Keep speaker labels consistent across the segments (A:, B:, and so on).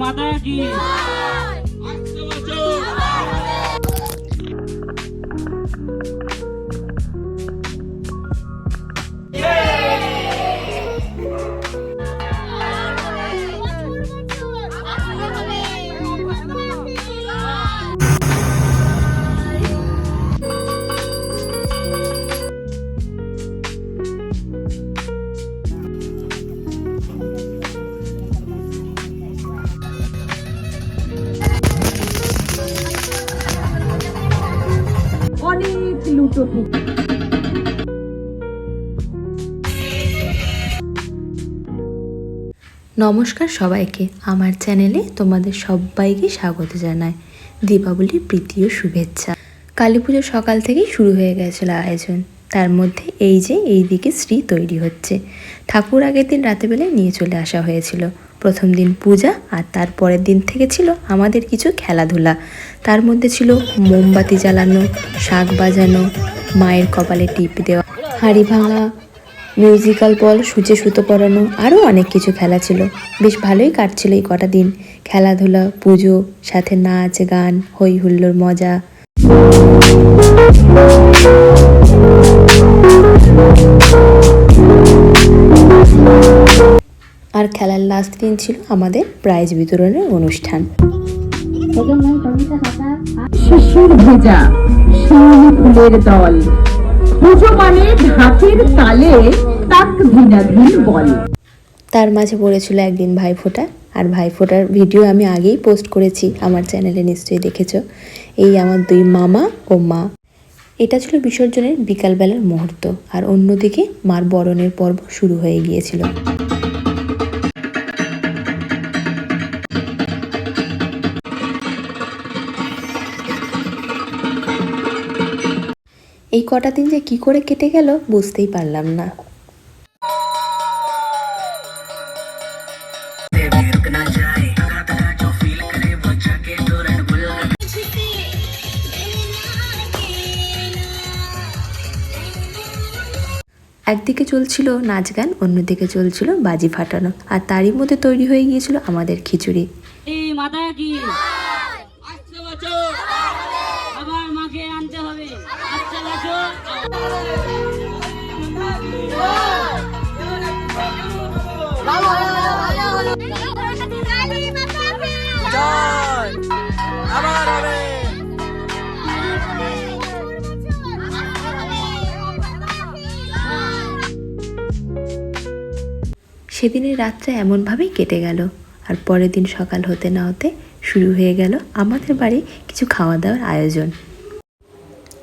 A: মাতা কি একশো বছর
B: নমস্কার সবাইকে। আমার চ্যানেলে তোমাদের সবাইকে স্বাগত জানাই। দীপাবলির প্রীতি ও শুভেচ্ছা। কালী পুজো সকাল থেকেই শুরু হয়ে গেছিল আয়োজন। তার মধ্যে এই যে এই দিকে শ্রী তৈরি হচ্ছে। ঠাকুর আগের দিন রাতেবেলায় নিয়ে চলে আসা হয়েছিল। প্রথম দিন পূজা আর তার পরের দিন থেকে ছিল আমাদের কিছু খেলাধুলা। তার মধ্যে ছিল মোমবাতি জ্বালানো, শাক বাজানো, মায়ের কপালে টিপ দেওয়া, হাঁড়ি ভাঙা মিউজিক্যাল বল সূচে সুতো পরানো আরও অনেক কিছু খেলা ছিল। বেশ ভালোই কাটছিল এই কটা দিন। খেলাধুলা পুজো সাথে নাচ গান হই হুল্লোর মজা। আর খেলার লাস্ট দিন ছিল আমাদের প্রাইজ বিতরণের অনুষ্ঠান।
C: শিশির ভেজা ফুলের দল। পুজো মানে ঢাকের তালে তাক ভিনাভিন বলে।
B: তার মাঝে পড়েছিল একদিন ভাইফোঁটা, আর ভাইফোঁটার ভিডিও আমি আগেই পোস্ট করেছি, আমার চ্যানেলে নিশ্চয়ই দেখেছ। এই আমার দুই মামা ও মা। এটা ছিল বিসর্জনের বিকালবেলার মুহূর্ত, আর অন্যদিকে মার বরণের পর্ব শুরু হয়ে গিয়েছিল। এই কটা দিন যে কি করে কেটে গেল বুঝতেই পারলাম না। একদিকে চলছিল নাচ গান, অন্যদিকে চলছিল বাজি ফাটানো, আর তারই মধ্যে তৈরি হয়ে গিয়েছিল আমাদের খিচুড়ি।
A: কি একশো বছর আবার মাকে আনতে হবে
D: হবে
B: সেদিনের রাতটা এমনভাবেই কেটে গেল। আর পরের দিন সকাল হতে না হতে শুরু হয়ে গেল আমাদের বাড়ি কিছু খাওয়া দাওয়ার আয়োজন।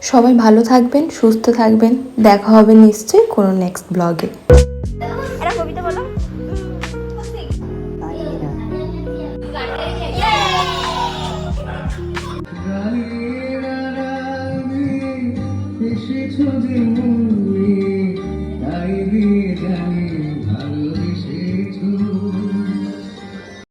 B: সবাই ভালো থাকবেন সুস্থ থাকবেন। দেখা হবে নিশ্চয়ই কোনো নেক্সট ব্লগে
D: কবিতা যে